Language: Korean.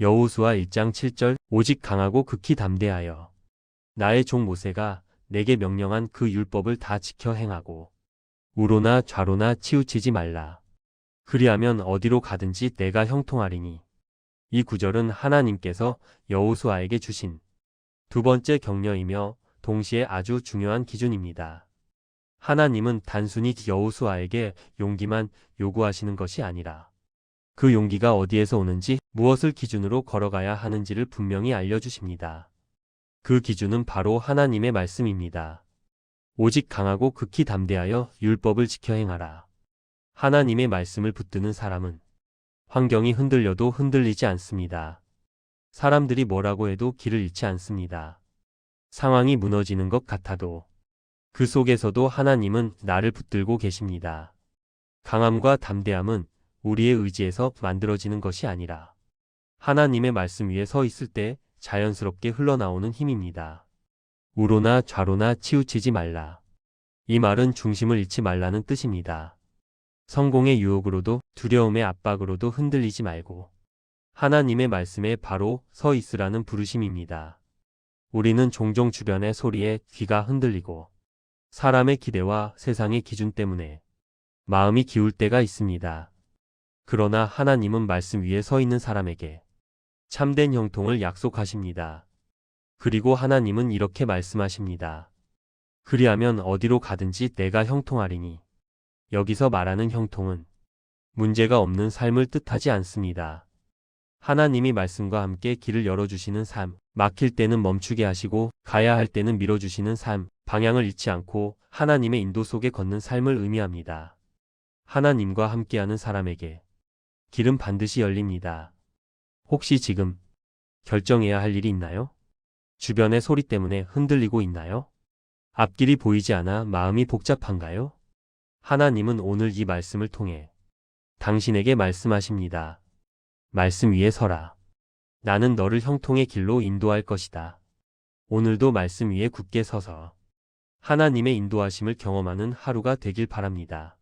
여호수아 1장 7절 오직 강하고 극히 담대하여 나의 종 모세가 내게 명령한 그 율법을 다 지켜 행하고 우로나 좌로나 치우치지 말라. 그리하면 어디로 가든지 내가 형통하리니. 이 구절은 하나님께서 여호수아에게 주신 두 번째 격려이며 동시에 아주 중요한 기준입니다. 하나님은 단순히 여호수아에게 용기만 요구하시는 것이 아니라 그 용기가 어디에서 오는지 무엇을 기준으로 걸어가야 하는지를 분명히 알려주십니다. 그 기준은 바로 하나님의 말씀입니다. 오직 강하고 극히 담대하여 율법을 지켜 행하라. 하나님의 말씀을 붙드는 사람은 환경이 흔들려도 흔들리지 않습니다. 사람들이 뭐라고 해도 길을 잃지 않습니다. 상황이 무너지는 것 같아도 그 속에서도 하나님은 나를 붙들고 계십니다. 강함과 담대함은 우리의 의지에서 만들어지는 것이 아니라 하나님의 말씀 위에 서 있을 때 자연스럽게 흘러나오는 힘입니다. 우로나 좌로나 치우치지 말라. 이 말은 중심을 잃지 말라는 뜻입니다. 성공의 유혹으로도 두려움의 압박으로도 흔들리지 말고 하나님의 말씀에 바로 서 있으라는 부르심입니다. 우리는 종종 주변의 소리에 귀가 흔들리고 사람의 기대와 세상의 기준 때문에 마음이 기울 때가 있습니다. 그러나 하나님은 말씀 위에 서 있는 사람에게 참된 형통을 약속하십니다. 그리고 하나님은 이렇게 말씀하십니다. 그리하면 어디로 가든지 내가 형통하리니. 여기서 말하는 형통은 문제가 없는 삶을 뜻하지 않습니다. 하나님이 말씀과 함께 길을 열어주시는 삶, 막힐 때는 멈추게 하시고 가야 할 때는 밀어주시는 삶, 방향을 잃지 않고 하나님의 인도 속에 걷는 삶을 의미합니다. 하나님과 함께하는 사람에게 길은 반드시 열립니다. 혹시 지금 결정해야 할 일이 있나요? 주변의 소리 때문에 흔들리고 있나요? 앞길이 보이지 않아 마음이 복잡한가요? 하나님은 오늘 이 말씀을 통해 당신에게 말씀하십니다. 말씀 위에 서라. 나는 너를 형통의 길로 인도할 것이다. 오늘도 말씀 위에 굳게 서서 하나님의 인도하심을 경험하는 하루가 되길 바랍니다.